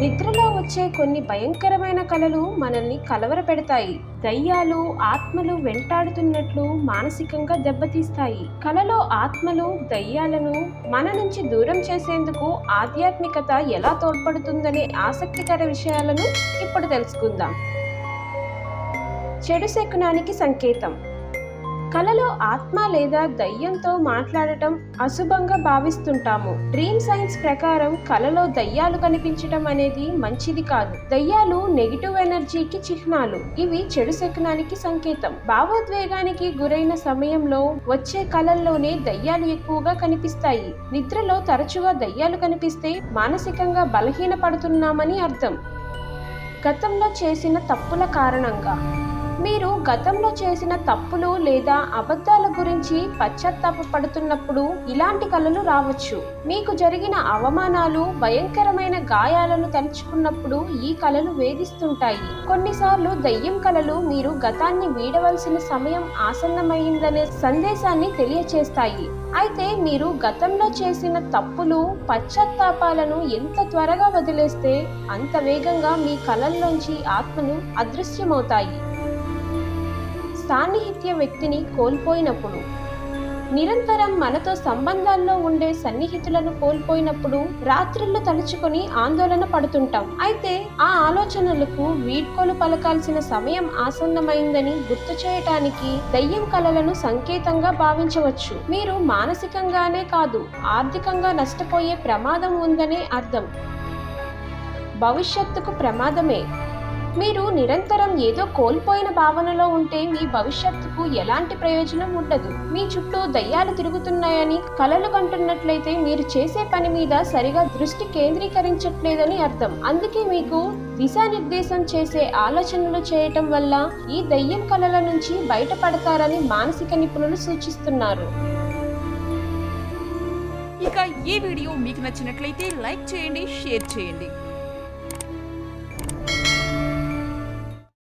నిద్రలో వచ్చే కొన్ని భయంకరమైన కళలు మనల్ని కలవరపెడతాయి. దయ్యాలు ఆత్మలు వెంటాడుతున్నట్లు మానసికంగా దెబ్బతీస్తాయి. కలలో ఆత్మలు దయ్యాలను మన నుంచి దూరం చేసేందుకు ఆధ్యాత్మికత ఎలా తోడ్పడుతుందనే ఆసక్తికర విషయాలను ఇప్పుడు తెలుసుకుందాం. చెడు శకునానికి సంకేతం. కలలో ఆత్మ లేదా దయ్యంతో మాట్లాడటం అశుభంగా భావిస్తుంటాము. డ్రీమ్ సైన్స్ ప్రకారం కలలో దయ్యాలు కనిపించడం అనేది మంచిది కాదు. దయ్యాలు నెగిటివ్ ఎనర్జీకి చిహ్నాలు. ఇవి చెడు శకునానికి సంకేతం. భావోద్వేగానికి గురైన సమయంలో వచ్చే కలల్లోనే దయ్యాలు ఎక్కువగా కనిపిస్తాయి. నిద్రలో తరచుగా దయ్యాలు కనిపిస్తే మానసికంగా బలహీన పడుతున్నామని అర్థం. గతంలో చేసిన తప్పుల కారణంగా. మీరు గతంలో చేసిన తప్పులు లేదా అబద్ధాల గురించి పశ్చాత్తాప పడుతున్నప్పుడు ఇలాంటి కళలు రావచ్చు. మీకు జరిగిన అవమానాలు భయంకరమైన గాయాలను తలుచుకున్నప్పుడు ఈ కళలు వేధిస్తుంటాయి. కొన్నిసార్లు దయ్యం కళలు మీరు గతాన్ని వీడవలసిన సమయం ఆసన్నమైందనే సందేశాన్ని తెలియచేస్తాయి. అయితే మీరు గతంలో చేసిన తప్పులు పశ్చాత్తాపాలను ఎంత త్వరగా వదిలేస్తే అంత వేగంగా మీ కళల్లోంచి ఆత్మలు అదృశ్యమవుతాయి. సాన్నిహిత్య వ్యక్తిని కోల్పోయినప్పుడు నిరంతరం మనతో సంబంధాల్లో ఉండే సన్నిహితులను కోల్పోయినప్పుడు రాత్రిళ్ళు తలుచుకొని ఆందోళన పడుతుంటాం. అయితే ఆ ఆలోచనలకు వీడ్కోలు పలకాల్సిన సమయం ఆసన్నమైందని గుర్తు చేయటానికి దయ్యం కలలను సంకేతంగా భావించవచ్చు. మీరు మానసికంగానే కాదు ఆర్థికంగా నష్టపోయే ప్రమాదం ఉందనే అర్థం. భవిష్యత్తుకు ప్రమాదమే. మీరు నిరంతరం ఏదో కోల్పోయిన భావనలో ఉంటే మీ భవిష్యత్తుకు ఎలాంటి ప్రయోజనం ఉండదు. మీ చుట్టూ దయ్యాలు తిరుగుతున్నాయని కలలు కంటున్నట్లయితే మీరు చేసే పని మీద సరిగా దృష్టి కేంద్రీకరించట్లేదని అర్థం. అందుకే మీకు దిశానిర్దేశం చేసే ఆలోచనలు చేయటం వల్ల ఈ దయ్యం కలల నుంచి బయటపడతారని మానసిక నిపుణులు సూచిస్తున్నారు. ఇక ఈ వీడియో మీకు నచ్చినట్లయితే లైక్ చేయండి షేర్ చేయండి.